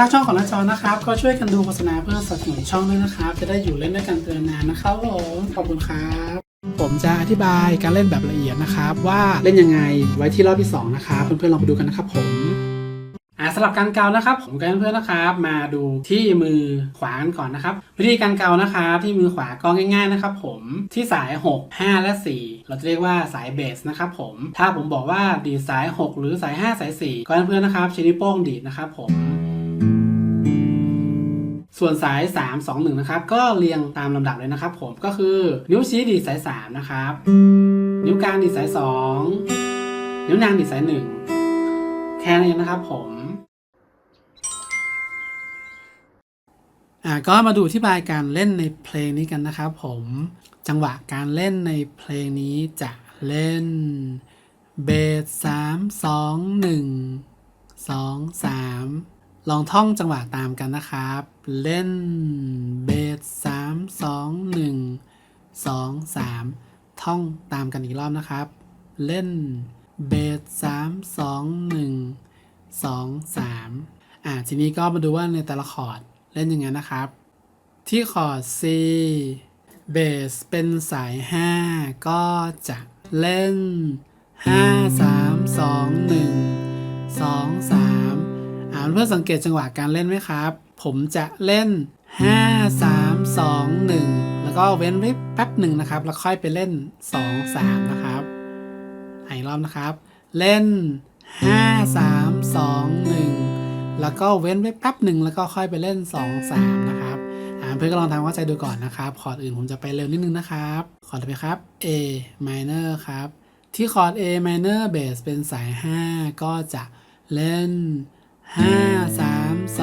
รักช่องของน้าจอนะครับ ก็ช่วยกันดูโฆษณาเพื่อสนับสนุนช่องด้วยนะครับ จะได้อยู่เล่นด้วยกันเตือนนานนะครับผมขอบคุณครับ ผมจะอธิบายการเล่นแบบละเอียดนะครับ ว่าเล่นยังไงไว้ที่รอบที่สองนะครับ เพื่อนๆลองไปดูกันนะครับผมอ่าสำหรับการเกานะครับ ผมกับเพื่อนๆนะครับ มาดูที่มือขวากันก่อนนะครับ วิธีการเกานะครับที่มือขวาก็ง่ายๆนะครับ ผมที่สาย 6 5 และ 4 เราจะเรียกว่าสายเบสนะครับผมถ้าผมบอกว่าดีดสาย 6 หรือสาย 5 สาย 4ก็เพื่อนๆนะครับใช้นิ้วโป้งดีดนะครับผม ส่วนสาย 3 2 1 นะครับ ก็เรียงตามลำดับเลยนะครับ ผมก็คือนิ้วชี้ดีดสาย 3 นะครับ นิ้วกลางดีดสาย 2 นิ้วนางดีดสาย 1 แค่นั้นเองนะครับผมอ่าก็มาดูที่บายการเล่นในเพลงนี้กันนะครับผมจังหวะการเล่นในเพลงนี้จะเล่นเบสสามสองหนึ่งสองสาม ลองท่องจังหวะตามกันนะครับ เล่นเบสสามสองหนึ่งสองสามท่องตามกันอีกรอบนะครับ เล่นเบสสามสองหนึ่งสองสามอ่าทีนี้ก็มาดูว่าในแต่ละคอร์ดเล่นยังไงนะครับ ที่คอร์ด C เบสเป็นสาย 5 ก็จะเล่น 5 3 2 1 2 3อ่า เพื่อสังเกตจังหวะการเล่นไหมครับ ผมจะเล่น 5 3 2 1 แล้วก็เว้นไว้แป๊บหนึ่งนะครับ แล้วค่อยไปเล่น 2 3 นะครับอีกรอบนะครับ เล่น 5 3 2 1 แล้วก็เว้นไว้แป๊บหนึ่งแล้วก็ค่อยไปเล่น 2 3 นะครับอาเพื่อนก็ลองทำความเข้าใจดูก่อนนะครับ คอร์ดอื่นผมจะไปเร็วนิดนึงนะครับ คอร์ดไปครับ A minor ครับ ที่คอร์ด A minor bass เป็นสาย 5 ก็จะเล่น 5 3 2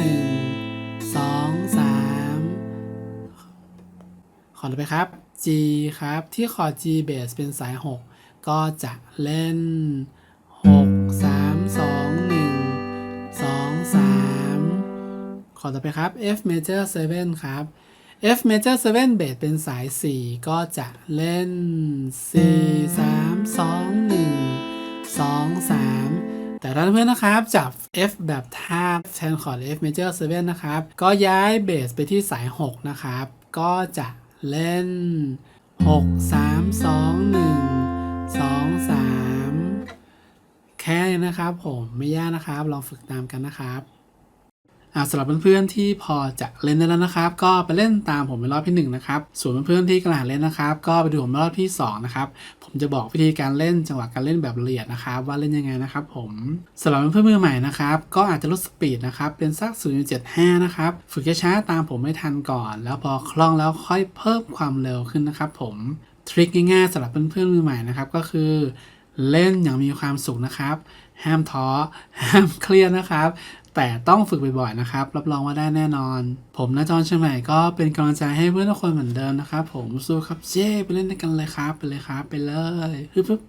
1 2 3คอร์ดต่อไปครับ G ครับ ที่คอด G bass เป็นสาย 6 ก็จะเล่น 6 3 2 1 2 3คอต่อไปครับ F major 7 ครับ F major 7 เบสเป็นสาย 4 ก็จะเล่น 4 3 2 1 2 3 แต่ถ้าเพื่อนนะครับจับ F แบบทาบแทนคอร์ด F major 7 นะครับ ก็ย้ายเบสไปที่สาย 6 นะครับ ก็จะเล่น 6 3 2 1 2 3 แค่นี้นะครับผมไม่ยากนะครับ ลองฝึกตามกันนะครับ สำหรับเพื่อนๆที่พอจะเล่นได้แล้วนะครับ ก็ไปเล่นตามผมเป็นรอบที่หนึ่งนะครับส่วนเพื่อนๆที่กำลังเล่นนะครับ ก็ไปดูผมรอบที่สองนะครับผมจะบอกวิธีการเล่นจังหวะการเล่นแบบละเอียดนะครับ ว่าเล่นยังไงนะครับ ผมสำหรับเพื่อนมือใหม่นะครับ ก็อาจจะลดสปีดนะครับเป็นสัก 0.75 นะครับฝึกช้าๆตามผมไม่ทันก่อน แล้วพอคล่องแล้วค่อยเพิ่มความเร็วขึ้นนะครับ ผมทริคง่ายๆสำหรับเพื่อนๆมือใหม่นะครับก็คือเล่นอย่างมีความสุขนะครับ ห้ามท้อ ห้ามเครียดนะครับ แต่ต้องฝึกบ่อยๆนะครับ รับรองว่าได้แน่นอน ผมนะจอนเชียงใหม่ก็เป็นกำลังใจให้เพื่อนทุกคนเหมือนเดิมนะครับ ผมสู้ครับเจ้ไปเล่นด้วยกันเลยครับ ไปเลยครับ ไปเลยฮึบฮึบ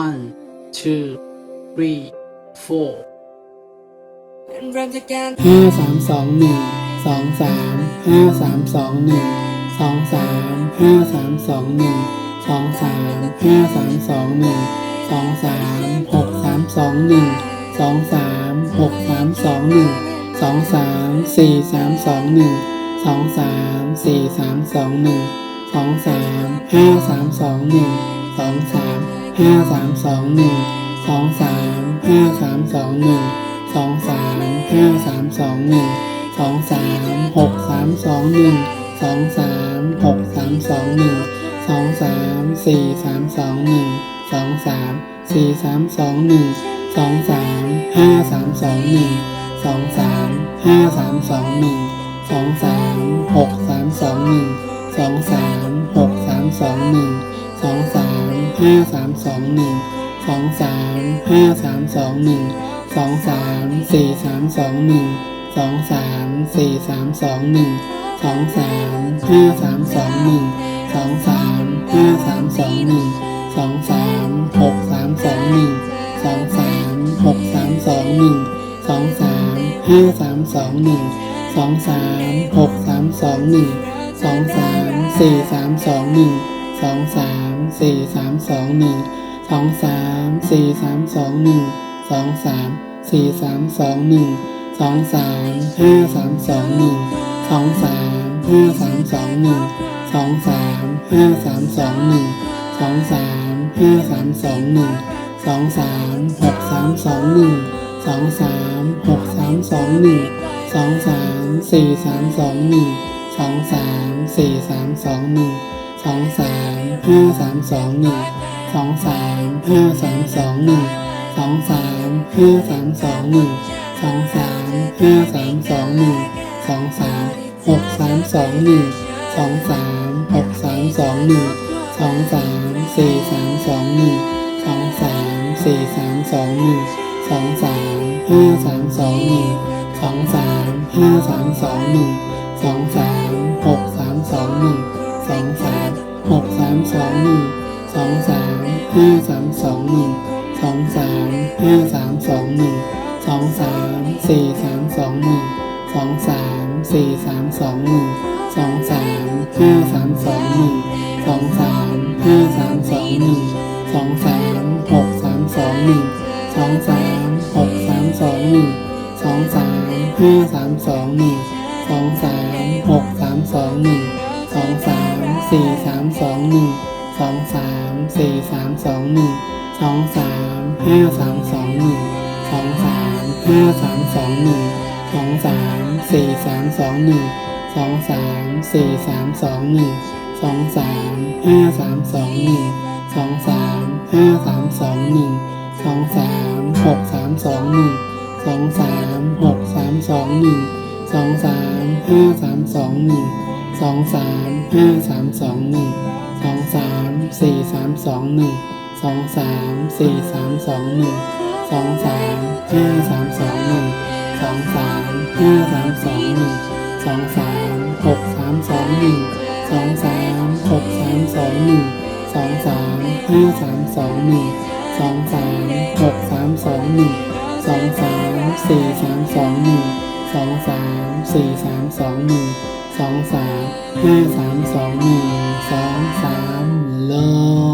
one two three four เริ่มจากการห้าสามสองหนึ่งสองสามห้าสามสองหนึ่งสองสามห้าสามสองหนึ่ง สองสามห้าสามสองหนึ่งสองสามหกสามสองหนึ่งสองสามหกสามสองหนึ่งสองสามสี่สามสองหนึ่งสองสามสี่สามสองหนึ่งสองสามห้าสามสองหนึ่งสองสามห้าสามสองหนึ่งสองสามห้าสามสองหนึ่งสองสามห้าสามสองหนึ่งสองสามหกสามสองหนึ่งสองสามหกสามสองหนึ่ง สองสามสี่สามสองหนึ่งสองสามสี่สามสองหนึ่งสองสามห้าสามสองหนึ่งสองสามห้าสามสองหนึ่งสองสามหกสามสองหนึ่งสองสามหกสามสองหนึ่งสองสามห้าสามสองหนึ่งสองสามห้าสามสองหนึ่งสองสามสี่สามสองหนึ่งสองสามสี่สามสองหนึ่งสองสามห้าสามสองหนึ่ง สองสามห้าสามสองหนึ่งสองสามหกสามสองหนึ่งสองสามหกสามสองหนึ่งสองสามห้าสามสองหนึ่งสองสามหกสามสองหนึ่งสองสามสี่สามสองหนึ่งสองสามสี่สามสองหนึ่งสองสามสี่สามสองหนึ่งสองสามสี่สามสองหนึ่งสองสามห้าสามสองหนึ่งสองสามห้าสามสองหนึ่ง สองสามห้าสามสองหนึ่งสองสามห้าสามสองหนึ่งสองสามหกสามสองหนึ่งสองสามหกสามสองหนึ่งสองสามสี่สามสองหนึ่งสองสามสี่สามสองหนึ่งสองสามห้าสามสองหนึ่งสองสามห้าสามสองหนึ่งสองสามห้าสามสองหนึ่งสองสามห้าสามสองหนึ่งสองสามหกสามสองหนึ่ง สองสามหกสามสองหนึ่งสองสามสี่สามสองหนึ่งสองสามสี่สามสองหนึ่งสองสามห้าสามสองหนึ่งสองสามห้าสามสองหนึ่งสองสามหกสามสองหนึ่งสองสามหกสามสองหนึ่งสองสามห้าสามสองหนึ่งสองสามห้าสามสองหนึ่งสองสามสี่สามสองหนึ่งสองสามสี่สามสองหนึ่ง สองสามห้าสามสองหนึ่งสองสามห้าสามสองหนึ่งสองสามหกสามสองหนึ่งสองสามหกสามสองหนึ่งสองสามห้าสามสองหนึ่งสองสามหกสามสองหนึ่งสองสามสี่สามสองหนึ่งสองสามสี่สามสองหนึ่งสองสามห้าสามสองหนึ่งสองสามห้าสามสองหนึ่งสองสามสี่สามสองหนึ่ง สองสามสี่สามสองหนึ่งสองสามห้าสามสองหนึ่งสองสามห้าสามสองหนึ่งสองสามหกสามสองหนึ่งสองสามหกสามสองหนึ่งสองสามห้าสามสองหนึ่งสองสามห้าสามสองหนึ่งสองสามสี่สามสองหนึ่งสองสามสี่สามสองหนึ่งสองสามห้าสามสองหนึ่งสองสามห้าสามสองหนึ่ง สองสามหกสามสองหนึ่งสองสามหกสามสองหนึ่งสองสามห้าสามสองหนึ่งสองสามหกสามสองหนึ่งสองสามสี่สามสองหนึ่งสองสามสี่สามสองหนึ่งสองสามห้าสามสองหนึ่งสองสามลง